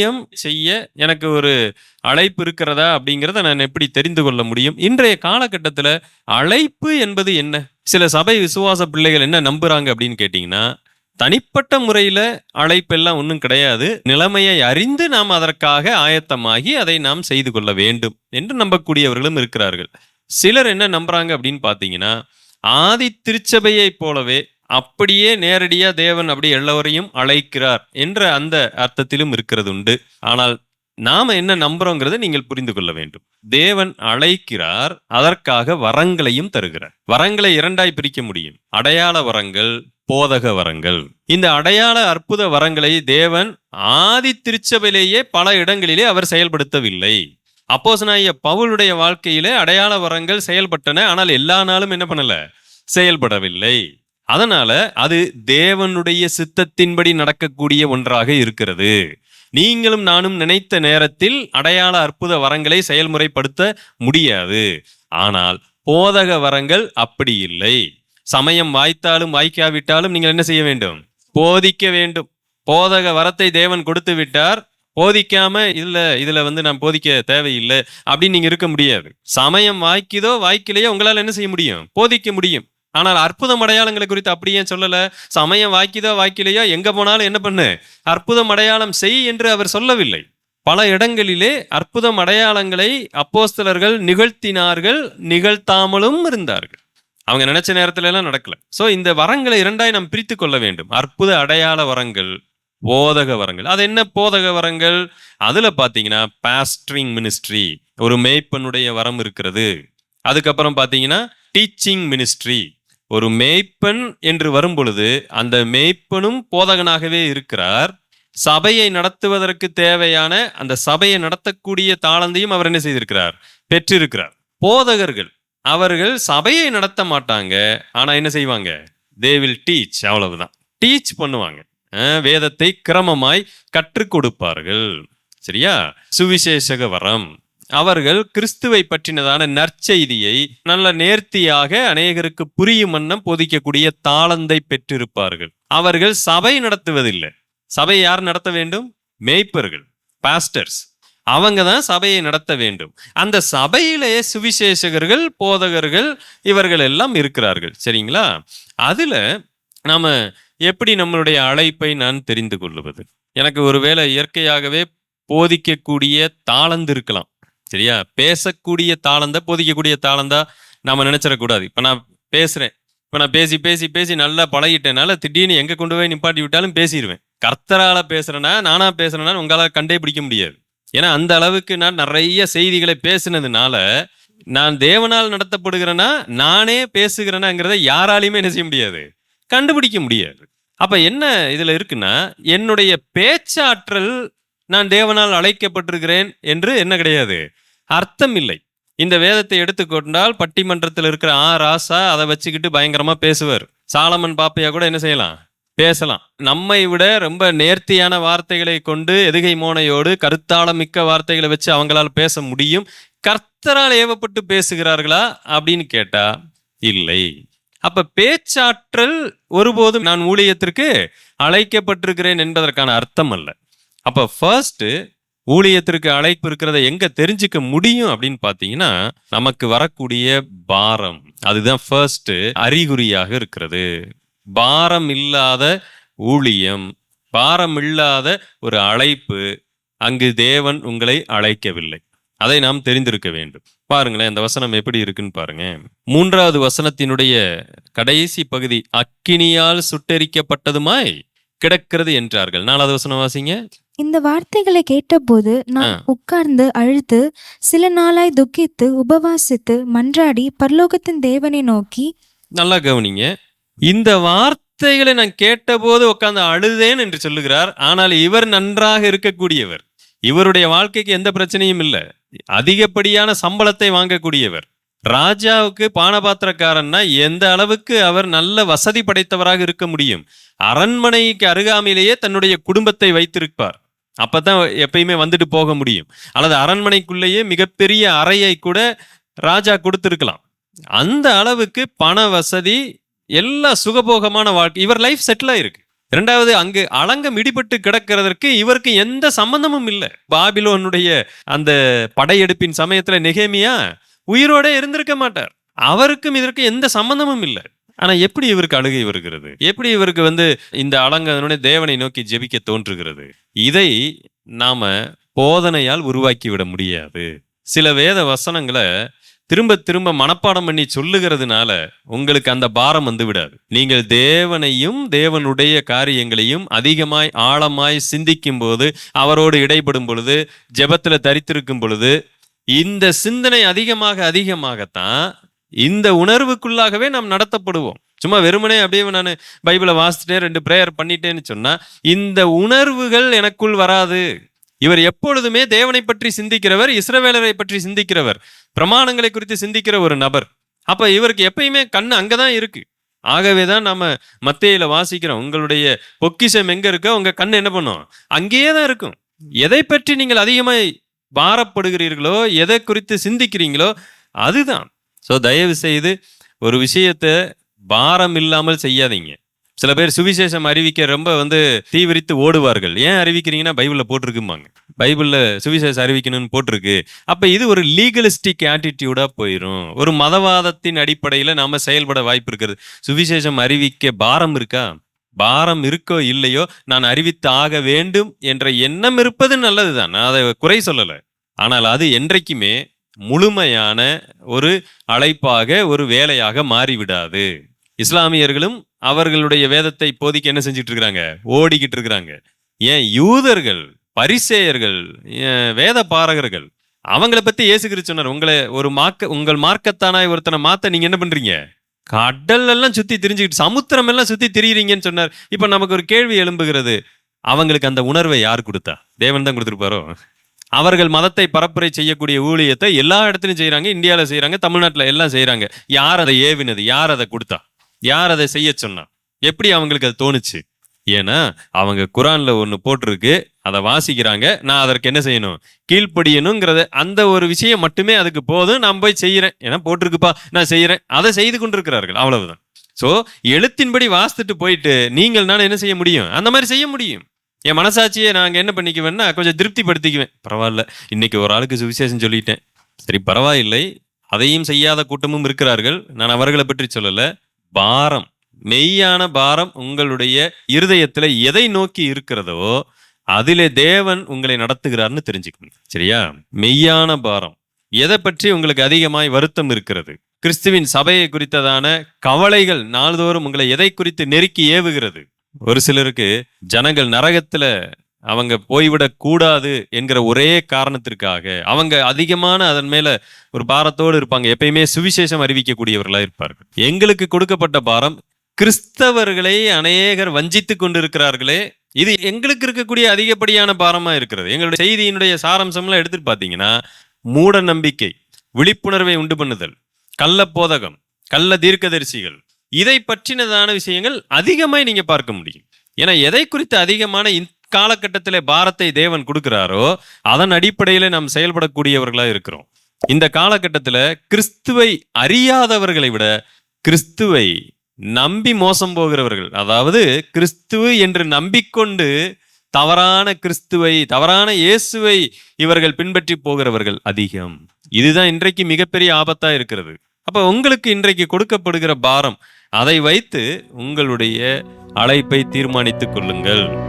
ஊழியம் செய்ய எனக்கு ஒரு அழைப்பு இருக்கிறதா அப்படிங்கிறத நான் எப்படி தெரிந்து கொள்ள முடியும்? இன்றைய காலகட்டத்தில் அழைப்பு என்பது என்ன? சில சபை விசுவாச பிள்ளைகள் என்ன நம்புறாங்க அப்படின்னு கேட்டிங்கன்னா தனிப்பட்ட முறையில் அழைப்பெல்லாம் ஒன்றும் கிடையாது. நிலைமையை அறிந்து நாம் அதற்காக ஆயத்தமாகி அதை நாம் செய்து கொள்ள வேண்டும் என்று நம்பக்கூடியவர்களும் இருக்கிறார்கள். சிலர் என்ன நம்புறாங்க அப்படின்னு பார்த்தீங்கன்னா ஆதி திருச்சபையைப் போலவே அப்படியே நேரடியா தேவன் அப்படி எல்லோரையும் அழைக்கிறார் என்ற அந்த அர்த்தத்திலும் இருக்கிறது உண்டு ஆனால் நாம என்ன நம்புறோங்கிறத நீங்கள் புரிந்து கொள்ள வேண்டும். தேவன் அழைக்கிறார் அதற்காக வரங்களையும் தருகிறார். வரங்களை இரண்டாய் பிரிக்க முடியும். அடையாள வரங்கள் போதக வரங்கள். இந்த அடையாள அற்புத வரங்களை தேவன் ஆதி திருச்சபையிலேயே பல இடங்களிலே அவர் செயல்படுத்தவில்லை. அப்போசனாய பவுலுடைய வாழ்க்கையிலே அடையாள வரங்கள் செயல்பட்டன ஆனால் எல்லா நாளும் என்ன பண்ணல? செயல்படவில்லை. அதனால அது தேவனுடைய சித்தத்தின்படி நடக்கக்கூடிய ஒன்றாக இருக்கிறது. நீங்களும் நானும் நினைத்த நேரத்தில் அடையாள அற்புத வரங்களை செயல்முறைப்படுத்த முடியாது. ஆனால் போதக வரங்கள் அப்படி இல்லை. சமயம் வாய்த்தாலும் வாய்க்காவிட்டாலும் நீங்கள் என்ன செய்ய வேண்டும்? போதிக்க வேண்டும். போதக வரத்தை தேவன் கொடுத்து விட்டார். போதிக்காம இல்ல இதுல வந்து நான் போதிக்க தேவையில்லை அப்படின்னு நீங்க இருக்க முடியாது. சமயம் வாய்க்குதோ வாய்க்கலையோ உங்களால் என்ன செய்ய முடியும்? போதிக்க முடியும். ஆனால் அற்புதம் அடையாளங்களை குறித்து அப்படியே சொல்லல? சமயம் வாய்க்குதோ வாய்க்கலையோ? எங்க போனாலும் என்ன பண்ணு? அற்புதம் அடையாளம் செய் என்று அவர் சொல்லவில்லை. பல இடங்களிலே அற்புதம் அடையாளங்களை அப்போஸ்தலர்கள் நிகழ்த்தினார்கள் நிகழ்த்தாமலும் இருந்தார்கள். அவங்க நினைச்ச நேரத்துல எல்லாம் நடக்கல. சோ இந்த வரங்களை இரண்டாய் நாம் பிரித்து கொள்ள வேண்டும். அற்புத அடையாள வரங்கள் போதக வரங்கள். அது என்ன போதக வரங்கள்? அதுல பாத்தீங்கன்னா பாஸ்டரிங் மினிஸ்ட்ரி ஒரு மேய்ப்பனுடைய வரம் இருக்கிறது. அதுக்கப்புறம் பாத்தீங்கன்னா டீச்சிங் மினிஸ்ட்ரி ஒரு மேய்ப்பன் என்று வரும்பொழுது அந்த மேய்ப்பனும் போதகனாகவே இருக்கிறார். சபையை நடத்துவதற்கு தேவையான அந்த சபையை நடத்தக்கூடிய தாளந்தையும் அவர் என்ன செய்திருக்கிறார்? பெற்றிருக்கிறார். போதகர்கள் அவர்கள் சபையை நடத்த மாட்டாங்க ஆனா என்ன செய்வாங்க? தே வில் டீச் அவ்வளவுதான். டீச் பண்ணுவாங்க. வேதத்தை கிரமமாய் கற்றுக் கொடுப்பார்கள். சரியா? சுவிசேஷக வரம். அவர்கள் கிறிஸ்துவை பற்றினதான நற்செய்தியை நல்ல நேர்த்தியாக அநேகருக்கு புரியும் வண்ணம் போதிக்கக்கூடிய தாளந்தை பெற்றிருப்பார்கள். அவர்கள் சபை நடத்துவதில்லை. சபை யார் நடத்த வேண்டும்? மேய்ப்பர்கள் பாஸ்டர்ஸ் அவங்க தான் சபையை நடத்த வேண்டும். அந்த சபையிலேயே சுவிசேஷகர்கள் போதகர்கள் இவர்கள் எல்லாம் இருக்கிறார்கள். சரிங்களா? அதுல நாம எப்படி நம்மளுடைய அழைப்பை நான் தெரிந்து கொள்ளுவது எனக்கு ஒருவேளை இயற்கையாகவே போதிக்கக்கூடிய தாளந்து இருக்கலாம். சரியா? பேசக்கூடிய தாளந்த போதிக்கக்கூடிய தாளந்தா நம்ம நினைச்சிடக்கூடாது இப்போ நான் பேசுகிறேன் இப்போ நான் பேசி பேசி பேசி நல்லா பழகிட்டேனால திடீர்னு எங்கே கொண்டு போய் நிப்பாட்டி விட்டாலும் பேசிடுவேன் கர்த்தரால் பேசுகிறேன்னா நானாக பேசுகிறேன்னா உங்களால் கண்டே பிடிக்க முடியாது. ஏன்னா அந்த அளவுக்கு நான் நிறைய செய்திகளை பேசுனதுனால நான் தேவனால் நடத்தப்படுகிறேன்னா நானே பேசுகிறேனாங்கிறத யாராலையுமே என்ன செய்ய முடியாது? கண்டுபிடிக்க முடியாது. அப்போ என்ன இதில் இருக்குன்னா என்னுடைய பேச்சாற்றல் நான் தேவனால் அழைக்கப்பட்டிருக்கிறேன் என்று என்ன கிடையாது? அர்த்தம் இல்லை இந்த வேதத்தை எடுத்துக்கொண்டால் பட்டிமன்றத்தில் இருக்கிற ஆ ராசா அதை வச்சுக்கிட்டு பயங்கரமா பேசுவார். சாலமன் பாப்பையா கூட என்ன செய்யலாம்? பேசலாம். நம்மை விட ரொம்ப நேர்த்தியான வார்த்தைகளை கொண்டு எதுகை மோனையோடு கருத்தாள மிக்க வார்த்தைகளை வச்சு அவங்களால் பேச முடியும். கர்த்தரால் ஏவப்பட்டு பேசுகிறார்களா அப்படின்னு கேட்டா இல்லை. அப்ப பேச்சாற்றல் ஒருபோதும் நான் ஊழியத்திற்கு அழைக்கப்பட்டிருக்கிறேன் என்பதற்கான அர்த்தம் அல்ல. அப்ப ஃபர்ஸ்ட் ஊழியத்திற்கு அழைப்பு இருக்கிறத எங்க தெரிஞ்சுக்க முடியும் அப்படின்னு பாத்தீங்கன்னா நமக்கு வரக்கூடிய பாரம். அதுதான் ஃபர்ஸ்ட் அறிகுறியாக இருக்கிறது. பாரம் இல்லாத ஊழியம் பாரம் இல்லாத ஒரு அழைப்பு அங்கு தேவன் உங்களை அழைக்கவில்லை. அதை நாம் தெரிந்திருக்க வேண்டும். பாருங்களேன் இந்த வசனம் எப்படி இருக்குன்னு பாருங்க. மூன்றாவது வசனத்தினுடைய கடைசி பகுதி அக்கினியால் சுட்டெரிக்கப்பட்டதுமாய் கிடக்கிறது என்றார்கள். நாலாவது வசனம் வாசிங்க. இந்த வார்த்தைகளை கேட்டபோது நான் உட்கார்ந்து அழுது சில நாளாய் துக்கித்து உபவாசித்து மன்றாடி பரலோகத்தின் தேவனை நோக்கி நல்லா கவனிங்க. இந்த வார்த்தைகளை நான் கேட்டபோது உட்கார்ந்து அழுதேன் என்று சொல்லுகிறார். ஆனால் இவர் நன்றாக இருக்கக்கூடியவர். இவருடைய வாழ்க்கைக்கு எந்த பிரச்சனையும் இல்லை. அதிகப்படியான சம்பளத்தை வாங்கக்கூடியவர். ராஜாவுக்கு பானபாத்திரக்காரன்னா எந்த அளவுக்கு அவர் நல்ல வசதி படைத்தவராக இருக்க முடியும். அரண்மனைக்கு அருகாமையிலேயே தன்னுடைய குடும்பத்தை வைத்திருப்பார். அப்பதான் எப்பயுமே வந்துட்டு போக முடியும். அல்லது அரண்மனைக்குள்ளேயே மிகப்பெரிய அறையை கூட ராஜா கொடுத்துருக்கலாம். அந்த அளவுக்கு பண வசதி எல்லா சுகபோகமான வாழ்க்கை இவர் லைஃப் செட்டில் ஆயிருக்கு இரண்டாவது அங்கு அலங்கம் இடிபட்டு கிடக்கிறதற்கு இவருக்கு எந்த சம்பந்தமும் இல்லை. பாபிலோனுடைய அந்த படையெடுப்பின் சமயத்துல நெகேமியா உயிரோட இருந்திருக்க மாட்டார். அவருக்கும் இதற்கு எந்த சம்பந்தமும் இல்லை. ஆனா எப்படி இவருக்கு அழுகை வருகிறது? எப்படி இவருக்கு வந்து இந்த அலங்கனுடைய தேவனை நோக்கி ஜெபிக்க தோன்றுகிறது? இதை நாம போதனையால் உருவாக்கி விட முடியாது. சில வேத வசனங்களை திரும்ப திரும்ப மனப்பாடம் பண்ணி சொல்லுகிறதுனால உங்களுக்கு அந்த பாரம் வந்து விடாது. நீங்கள் தேவனையும் தேவனுடைய காரியங்களையும் அதிகமாய் ஆழமாய் சிந்திக்கும் போது அவரோடு இடைப்படும் பொழுது ஜெபத்துல தரித்திருக்கும் பொழுது இந்த சிந்தனை அதிகமாக அதிகமாகத்தான் இந்த உணர்வுக்குள்ளாகவே நாம் நடத்தப்படுவோம். சும்மா வெறுமனே அப்படியே நான் பைபிளை வாசிட்டேன் ரெண்டு ப்ரேயர் பண்ணிட்டேன்னு சொன்னால் இந்த உணர்வுகள் எனக்குள் வராது. இவர் எப்பொழுதுமே தேவனை பற்றி சிந்திக்கிறவர் இஸ்ரவேலரை பற்றி சிந்திக்கிறவர் பிரமாணங்களை குறித்து சிந்திக்கிற ஒரு நபர். அப்போ இவருக்கு எப்பயுமே கண் அங்கே தான் இருக்கு. ஆகவே தான் நம்ம மத்தியில் வாசிக்கிறோம் உங்களுடைய பொக்கிஷம் எங்கே இருக்கோ? உங்கள் கண் என்ன பண்ணும்? அங்கேயே தான் இருக்கும். எதை பற்றி நீங்கள் அதிகமாக பாரப்படுகிறீர்களோ எதை குறித்து சிந்திக்கிறீங்களோ அதுதான். ஸோ தயவு செய்து ஒரு விஷயத்தை பாரம் இல்லாமல் செய்யாதீங்க. சில பேர் சுவிசேஷம் அறிவிக்க ரொம்ப வந்து தீவிரித்து ஓடுவார்கள். ஏன் அறிவிக்கிறீங்கன்னா பைபிளில் போட்டிருக்குமாங்க பைபிளில் சுவிசேஷம் அறிவிக்கணும்னு போட்டிருக்கு. அப்போ இது ஒரு லீகலிஸ்டிக் ஆட்டிடியூடாக போயிடும் ஒரு மதவாதத்தின் அடிப்படையில் நாம் செயல்பட வாய்ப்பு இருக்கிறது சுவிசேஷம் அறிவிக்க பாரம் இருக்கா? பாரம் இருக்கோ இல்லையோ நான் அறிவித்து ஆக வேண்டும் என்ற எண்ணம் இருப்பது நல்லது தான் நான் அதை குறை சொல்லலை. ஆனால் அது என்றைக்குமே முழுமையான ஒரு அழைப்பாக ஒரு வேலையாக மாறிவிடாது. இஸ்லாமியர்களும் அவர்களுடைய வேதத்தை இப்போதைக்கு என்ன செஞ்சுட்டு இருக்கிறாங்க ஓடிக்கிட்டு இருக்கிறாங்க ஏன்? யூதர்கள் பரிசேயர்கள் வேத பாரகர்கள் அவங்கள பத்தி இயேசு சொன்னார் உங்களை ஒரு மார்க்க உங்கள் மார்க்கத்தானாய் ஒருத்தனை மாத்த நீங்க என்ன பண்றீங்க? கடல் எல்லாம் சுத்தி திரிஞ்சுக்கிட்டு சமுத்திரம் எல்லாம் சுத்தி திரியிறீங்கன்னு சொன்னார். இப்ப நமக்கு ஒரு கேள்வி எழும்புகிறது. அவங்களுக்கு அந்த உணர்வை யார் கொடுத்தா? தேவன் தான் கொடுத்துருப்பாரோ? அவர்கள் மதத்தை பரப்புரை செய்யக்கூடிய ஊழியத்தை எல்லா இடத்துலையும் செய்கிறாங்க இந்தியாவில் செய்கிறாங்க தமிழ்நாட்டில் எல்லாம் செய்கிறாங்க யார் அதை ஏவினது? யார் அதை கொடுத்தா? யார் அதை செய்ய சொன்னா? எப்படி அவங்களுக்கு அது தோணுச்சு? ஏன்னா அவங்க குரான்ல ஒன்று போட்டிருக்கு அதை வாசிக்கிறாங்க நான் அதற்கு என்ன செய்யணும்? கீழ்ப்படியணுங்கிறத அந்த ஒரு விஷயம் மட்டுமே அதுக்கு போதும் நான் போய் செய்கிறேன் ஏன்னா போட்டிருக்குப்பா நான் செய்கிறேன் அதை செய்து கொண்டிருக்கிறார்கள் அவ்வளவுதான். ஸோ எழுத்தின்படி வாசித்துட்டு போயிட்டு நீங்கள் நான் என்ன செய்ய முடியும்? அந்த மாதிரி செய்ய முடியும். என் மனசாட்சியை நாங்கள் என்ன பண்ணிக்குவேன்னா கொஞ்சம் திருப்திப்படுத்திக்குவேன். பரவாயில்ல. இன்னைக்கு ஒரு ஆளுக்கு சுவிசேஷம் சொல்லிட்டேன். சரி பரவாயில்லை. அதையும் செய்யாத கூட்டமும் இருக்கிறார்கள். நான் அவர்களை பற்றி சொல்லலை. பாரம் மெய்யான பாரம் உங்களுடைய இருதயத்தில் எதை நோக்கி இருக்கிறதோ அதிலே தேவன் உங்களை நடத்துகிறார்னு தெரிஞ்சுக்கணும். சரியா? மெய்யான பாரம். எதை பற்றி உங்களுக்கு அதிகமாய் வருத்தம் இருக்கிறது? கிறிஸ்துவின் சபையை குறித்ததான கவலைகள் நாள்தோறும் உங்களை எதை குறித்து நெருக்கி ஏவுகிறது? ஒரு சிலருக்கு ஜனங்கள் நரகத்துல அவங்க போய்விடக் கூடாது என்கிற ஒரே காரணத்திற்காக அவங்க அதிகமான அதன் மேல ஒரு பாரத்தோடு இருப்பாங்க. எப்பயுமே சுவிசேஷம் அறிவிக்கக்கூடியவர்களா இருப்பார்கள். எங்களுக்கு கொடுக்கப்பட்ட பாரம் கிறிஸ்தவர்களை அநேகர் வஞ்சித்து கொண்டிருக்கிறார்களே இது எங்களுக்கு இருக்கக்கூடிய அதிகப்படியான பாரமா இருக்கிறது. எங்களுடைய செய்தியினுடைய சாரம்சம்லாம் எடுத்துட்டு பார்த்தீங்கன்னா மூட நம்பிக்கை விழிப்புணர்வை உண்டு பண்ணுதல் கள்ள போதகம் கள்ள தீர்க்கதரிசிகள் இதை பற்றினதான விஷயங்கள் அதிகமாய் நீங்க பார்க்க முடியும். ஏன்னா எதை குறித்து அதிகமான இந் காலகட்டத்திலே பாரத்தை தேவன் கொடுக்கிறாரோ அதன் அடிப்படையில் நாம் செயல்படக்கூடியவர்களா இருக்கிறோம். இந்த காலகட்டத்துல கிறிஸ்துவை அறியாதவர்களை விட கிறிஸ்துவை நம்பி மோசம் போகிறவர்கள் அதாவது கிறிஸ்துவ என்று நம்பிக்கொண்டு தவறான கிறிஸ்துவை தவறான இயேசுவை இவர்கள் பின்பற்றி போகிறவர்கள் அதிகம். இதுதான் இன்றைக்கு மிகப்பெரிய ஆபத்தா இருக்கிறது. அப்ப உங்களுக்கு இன்றைக்கு கொடுக்கப்படுகிற பாரம் அதை வைத்து உங்களுடைய அழைப்பை தீர்மானித்துக் கொள்ளுங்கள்.